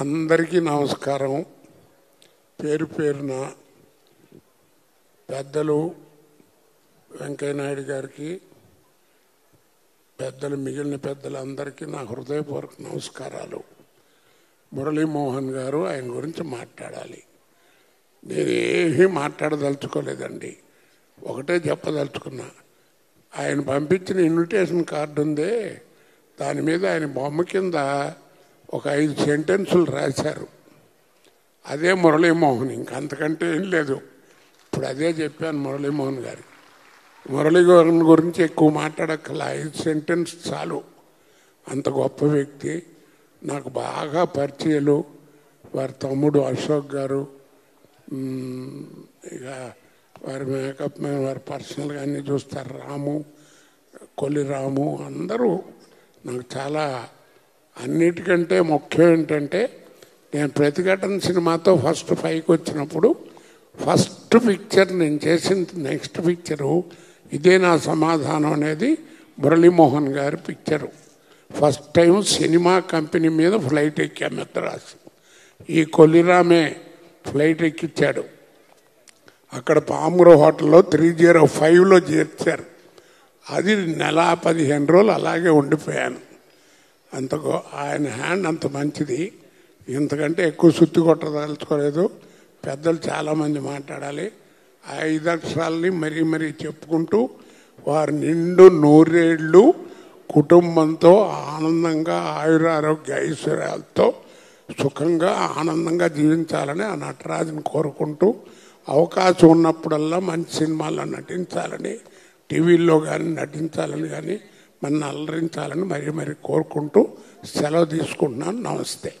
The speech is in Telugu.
అందరికీ నమస్కారం. పేరు పేరున పెద్దలు వెంకయ్యనాయుడు గారికి పెద్దలు మిగిలిన పెద్దలందరికీ నా హృదయపూర్వక నమస్కారాలు. మురళీమోహన్ గారు ఆయన గురించి మాట్లాడాలి. నేను ఏమీ మాట్లాడదలుచుకోలేదండి. ఒకటే చెప్పదలుచుకున్నా. ఆయన పంపించిన ఇన్విటేషన్ కార్డు ఉందే దాని మీద ఆయన బొమ్మ కింద ఒక ఐదు సెంటెన్సులు రాశారు. అదే మురళీమోహన్ ఇంకంతకంటే ఏం లేదు. ఇప్పుడు అదే చెప్పాను మురళీమోహన్ గారికి. మురళీమోహన్ గురించి ఎక్కువ మాట్లాడక్కల ఐదు సెంటెన్స్ చాలు. అంత గొప్ప వ్యక్తి నాకు బాగా పరిచయాలు. వారి తమ్ముడు అశోక్ గారు ఇక వారి మేకప్ మ్యాన్ వారి పర్సనల్గా అన్నీ చూస్తారు. రాము కొలి రాము అందరూ నాకు చాలా అన్నిటికంటే ముఖ్యం ఏంటంటే నేను ప్రతిఘటన సినిమాతో ఫస్ట్ పైకి వచ్చినప్పుడు ఫస్ట్ పిక్చర్ నేను చేసిన నెక్స్ట్ పిక్చరు ఇదే నా సమాధానం అనేది మురళీమోహన్ గారి picture. First time cinema company మీద ఫ్లైట్ ఎక్కా మెద్రాసు. ఈ కొలిరామే ఫ్లైట్ ఎక్కిచ్చాడు. అక్కడ పాముర హోటల్లో త్రీ జీరో ఫైవ్లో చేర్చారు. అది నెల పదిహేను రోజులు అలాగే ఉండిపోయాను. అంత ఆయన హ్యాండ్ అంత మంచిది. ఇంతకంటే ఎక్కువ సుత్తి కొట్టదలుచుకోలేదు. పెద్దలు చాలామంది మాట్లాడాలి. ఆ ఐదు అక్షరాలని మరీ మరీ చెప్పుకుంటూ వారి నిండు నూరేళ్ళు కుటుంబంతో ఆనందంగా ఆయురారోగ్య ఐశ్వర్యాలతో సుఖంగా ఆనందంగా జీవించాలని ఆ నటరాజుని కోరుకుంటూ అవకాశం ఉన్నప్పుడల్లా మంచి సినిమాల్లో నటించాలని టీవీల్లో కానీ నటించాలని కానీ మన అలరించాలని మరి మరి కోరుకుంటూ సెలవు తీసుకుంటున్నాను. నమస్తే.